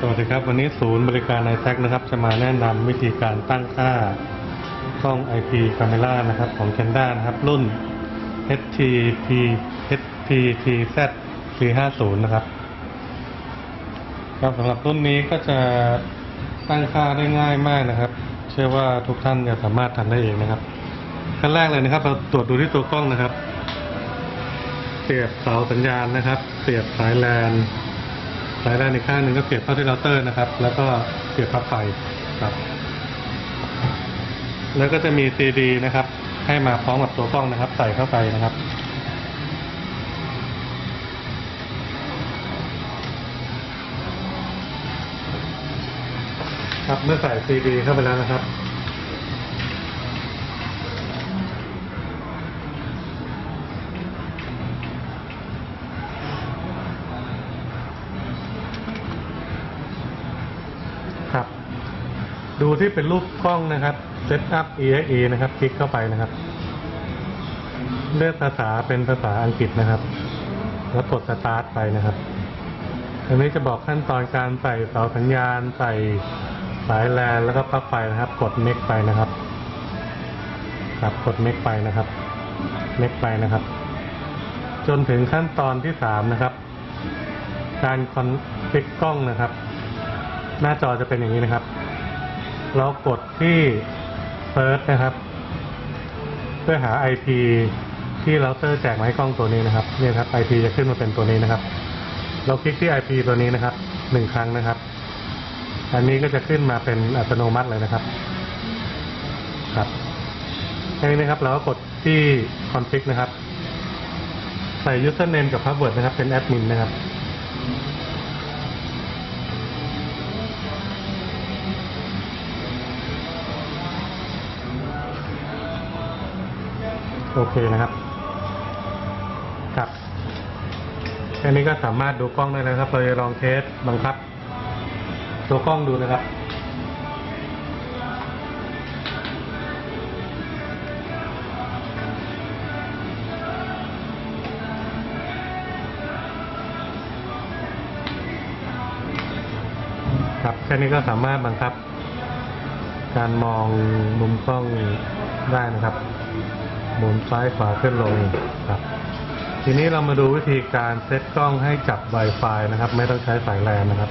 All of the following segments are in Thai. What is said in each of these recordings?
สวัสดีครับ วันนี้ศูนย์บริการไอแท็กนะครับ จะมาแนะนำวิธีการตั้งค่ากล้อง IP Camera นะครับของ Kenda นะครับ รุ่น HTP HTTZ 450นะครับ ครับสำหรับรุ่นนี้ก็จะตั้งค่าได้ง่ายมากนะครับ เชื่อว่าทุกท่านจะสามารถทำได้เองนะครับขั้นแรกเลยนะครับ เราตรวจดูที่ตัวกล้องนะครับ เสียบเสาสัญญาณนะครับ เสียบสายแลน สายด้านข้างหนึ่งก็เสียบเข้าที่เราเตอร์นะครับ แล้วก็เสียบปลั๊กไฟครับ แล้วก็จะมีซีดีนะครับ ให้มาพร้อมกับตัวกล้องนะครับ ใส่เข้าไปนะครับครับเมื่อใส่ซีดีเข้าไปแล้วนะครับ ดูที่เป็นรูปกล้องนะครับ Set up EXE นะครับ คลิกเข้าไปนะครับ เลือกภาษาเป็นภาษาอังกฤษนะครับ แล้วกดสตาร์ทไปนะครับอันนี้จะบอกขั้นตอนการใส่เสาสัญญาณ ใส่สายแลนแล้วก็ปลั๊กไฟนะครับ กด next ไปนะครับครับกด next ไปนะครับ next ไปนะครับ จนถึงขั้นตอนที่สามนะครับ การคอนฟิกกล้องนะครับ หน้าจอจะเป็นอย่างนี้นะครับ เรากดที่ Search นะครับ เพื่อหา IP ที่เราเตอร์แจกมาให้กล้องตัวนี้นะครับเนี่ยครับ IP จะขึ้นมาเป็นตัวนี้นะครับ เราคลิกที่ IP ตัวนี้นะครับหนึ่งครั้งนะครับ อันนี้ก็จะขึ้นมาเป็นอัตโนมัติเลยนะครับ ครับแค่นี้นะครับ เราก็กดที่ config นะครับ ใส่ username กับ password นะครับ เป็นแอดมินนะครับ โอเคนะครับ ครับแค่นี้ก็สามารถดูกล้องได้แล้วครับ เราจะลองเทสบังคับ ตัวกล้องดูนะครับครับแค่นี้ก็สามารถบังคับ การมองมุมกล้องได้นะครับ หมุนซ้ายขวาขึ้นลงครับ ทีนี้เรามาดูวิธีการเซตกล้องให้จับ Wi-Fi นะครับ ไม่ต้องใช้สายแลนนะครับ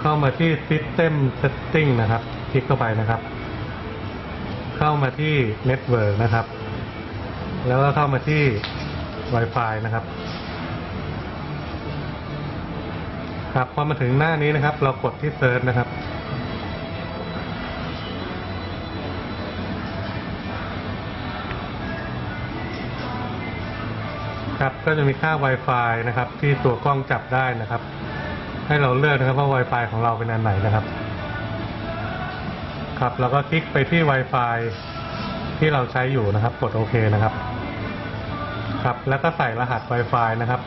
เข้ามาที่ System Setting นะครับ คลิกเข้าไปนะครับ เข้ามาที่ Network นะครับ แล้วก็เข้ามาที่ Wi-Fi นะครับครับพอมาถึงหน้านี้นะครับ เรากดที่ Search นะครับ ครับ ก็จะมีค่า Wi-Fi นะครับ ที่ตัวกล้องจับได้นะครับ ให้เราเลือกนะครับว่า Wi-Fi ของเราเป็นอันไหนนะครับ ครับแล้วก็คลิกไปที่ Wi-Fi ที่เราใช้อยู่นะครับ กดโอเคนะครับ ครับ แล้วก็ใส่รหัส Wi-Fi นะครับ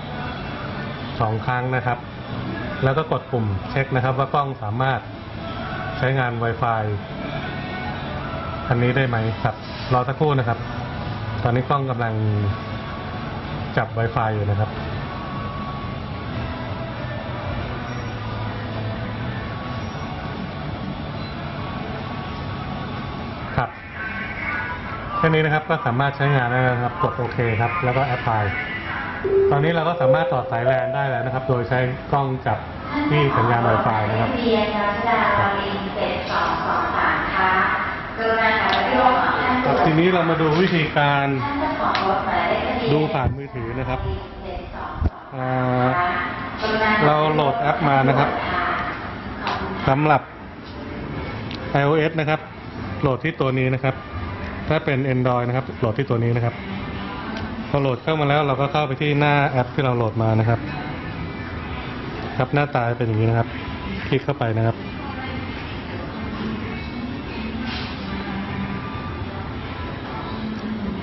สองครั้งนะครับ แล้วก็กดปุ่มเช็คนะครับ ว่ากล้องสามารถใช้งาน Wi-Fi อันนี้ได้ไหมครับ รอสักครู่นะครับ ตอนนี้กล้องกำลัง จับ Wi-Fi อยู่นะครับ ครับแค่นี้นะครับก็สามารถใช้งานได้แล้วนะครับ กดโอเคครับ แล้วก็แอปพลายตอนนี้เราก็สามารถต่อสายแลนได้แล้วนะครับ โดยใช้กล้องจับที่สัญญาณ Wi-Fi นะครับเบียนรัชดาอารีเจ็ดสองสองสามค่ะกรุณาขอรับรองขอ ครับทีนี้เรามาดูวิธีการดูผ่านมือถือนะครับ เราโหลดแอปมานะครับสำหรับ iOS นะครับ โหลดที่ตัวนี้นะครับ ถ้าเป็น Android นะครับ โหลดที่ตัวนี้นะครับพอโหลดเข้ามาแล้วเราก็เข้าไปที่หน้าแอปที่เราโหลดมานะครับ ครับหน้าตาเป็นอย่างนี้นะครับ คลิกเข้าไปนะครับ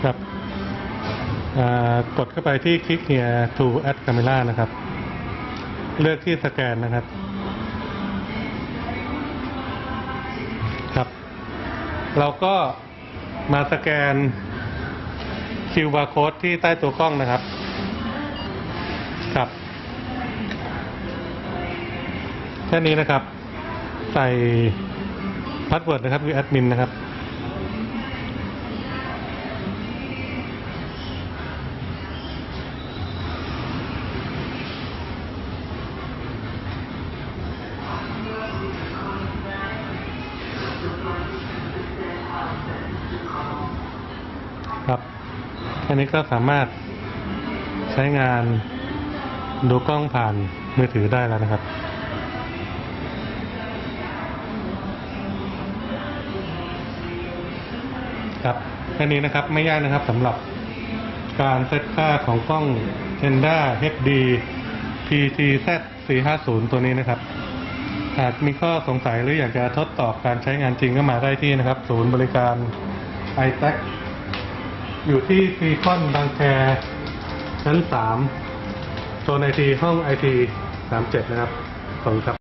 ครับกดเข้าไปที่คลิก here to add camera นะครับ เลือกที่สแกนนะครับ ครับ เราก็มาสแกน QR code ที่ใต้ตัวกล้องนะครับ ครับ แค่นี้นะครับ ใส่พาสเวิร์ดนะครับคือแอดมินนะครับ อันนี้ก็สามารถใช้งานดูกล้องผ่านมือถือได้แล้วนะครับ ครับแค่นี้นะครับไม่ยากนะครับสำหรับการเซตค่าของกล้อง Tenda HD PTZ 450 ตัวนี้นะครับ หากมีข้อสงสัยหรืออยากจะทดสอบการใช้งานจริงก็มาได้ที่นะครับ ศูนย์บริการ i t e c อยู่ที่ซีคอนบางแคชั้น3โซนไอทีห้องไอที37 นะครับขอบคุณครับ